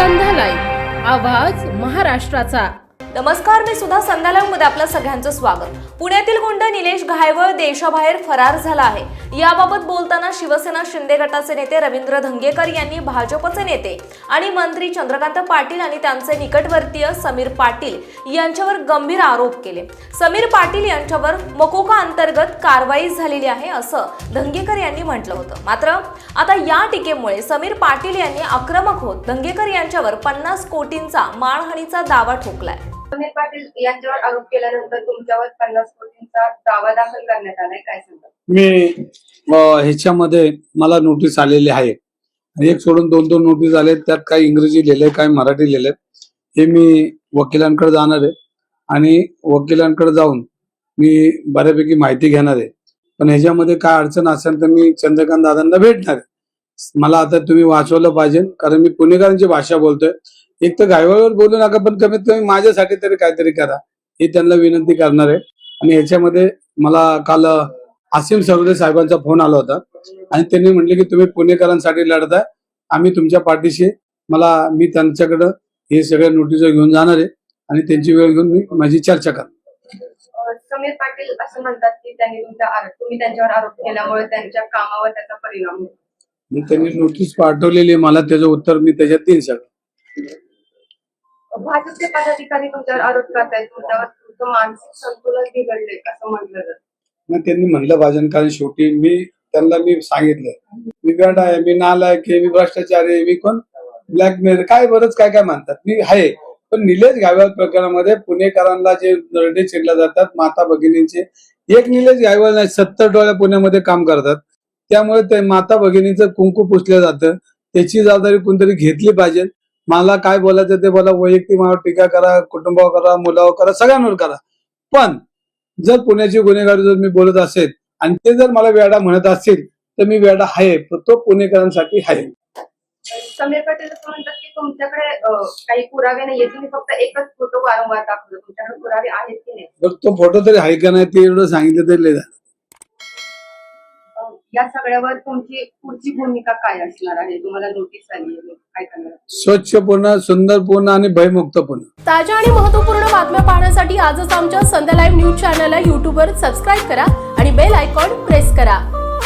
संध्या आवाज महाराष्ट्राचा. नमस्कार मी सुद्धा संध्याला मध्ये आपलं सगळ्यांचं स्वागत. पुण्यातील गुंड निलेश घायवळ देशाबाहेर फरार झाला आहे. याबाबत बोलताना शिवसेना शिंदे गटाचे नेते रवींद्र धंगेकर यांनी भाजपचे नेते आणि मंत्री चंद्रकांत पाटील आणि त्यांचे निकटवर्तीय समीर पाटील यांच्यावर गंभीर आरोप केले. समीर पाटील यांच्यावर मकोका अंतर्गत कारवाई झालेली आहे असं धंगेकर यांनी म्हटलं होतं. मात्र आता या टीकेमुळे समीर पाटील यांनी आक्रमक होत धंगेकर यांच्यावर पन्नास कोटींचा मानहानीचा दावा ठोकलाय. समीर पाटील यांच्यावर आरोप केल्यानंतर तुमच्यावर पन्नास कोटींचा दावा दाखल करण्यात आलाय काय सांगा मी ह्याच्यामध्ये मला नोटीस आलेली आहे. आणि एक सोडून दोन दोन नोटीस आले त्यात काही इंग्रजी लिहिले काही मराठी लिहिले हे मी वकिलांकडे जाणार आहे. आणि वकिलांकडे जाऊन मी बऱ्यापैकी माहिती घेणार आहे. पण ह्याच्यामध्ये काय अडचण असेल तर मी चंद्रकांत दादांना भेटणार आहे. मला आता तुम्ही वाचवलं पाहिजे. कारण मी पुणेकरांची भाषा बोलतोय. एक तर घायवळवर बोलू नका पण कमीत कमी माझ्यासाठी तरी काहीतरी करा. हे त्यांना विनंती करणार आहे. आणि ह्याच्यामध्ये मला काल आसिम सरवदे साहेबांचा फोन आला होता. आणि त्यांनी म्हटले की तुम्ही पुणेकरांसाठी लढताय. आम्ही तुमच्या पाठीशी. मला मी त्यांच्याकडं हे सगळ्या नोटीस घेऊन जाणार आहे. आणि त्यांची वेळ घेऊन मी माझी चर्चा करणार. समीर पाटील असं म्हणतात की त्यांनी तुमचा तुम्ही त्यांच्यावर आरोप केल्यामुळे त्यांच्या कामावर त्याचा परिणाम होतो. मी त्यांनी नोटीस पाठवलेली मला त्याचं उत्तर मी त्याच्यात देईन सगळं. भाजपचे पदाधिकारी तुमच्यावर आरोप करतायत. तुमच्यावर तुमचं मानसिक संतुलन बिघडले असं म्हटलं जातं. मग त्यांनी म्हणलं पाहिजे कारण शेवटी मी त्यांना मी सांगितलं. मी गंड आहे मी नालायक आहे मी भ्रष्टाचारी आहे मी कोण? ब्लॅकमेल. काय बरंच काय काय म्हणतात. मी आहे. पण निलेश गायवाल प्रकरणामध्ये पुणेकरांना जे नरडे चिरल्या जातात माता भगिनींचे एक निलेश गायवाल नाही सत्तर डोळ्या पुण्यामध्ये काम करतात. त्यामुळे ते माता भगिनीचं कुंकू पुसलं जातं. त्याची जबाबदारी कोणतरी घेतली पाहिजे. मला काय बोलायचं ते बोला वैयक्तिक माझ्यावर टीका करा कुटुंबावर करा मुलावर करा सगळ्यांवर करा. पण जर पुण्याची गुन्हेगारी जर मी बोलत असेल आणि ते जर मला वेडा म्हणत असतील तर मी वेडा आहे पण तो पुणेकरांसाठी आहे. समीर पाटील म्हणतात की तुमच्याकडे काही पुरावे नाहीये. तुम्ही फक्त एकच फोटो वारंवार दाखवतो. तुमच्याकडे पुरावे आहेत की नाही? तो फोटो तरी आहे का नाही ते एवढं सांगितलं तरी झालं. या सगळ्यावर तुमची पुढची भूमिका काय असणार आहे? तुम्हाला नोटीस आली आहे. काय करणार? स्वच्छ पूर्ण सुंदर पूर्ण आणि भयमुक्त पूर्ण ताज्या आणि महत्त्वपूर्ण बातम्या पाहण्यासाठी आजच आमच्या संध्या लाईव्ह न्यूज चॅनलला यूट्यूबवर सबस्क्राईब करा आणि बेल आयकॉन प्रेस करा.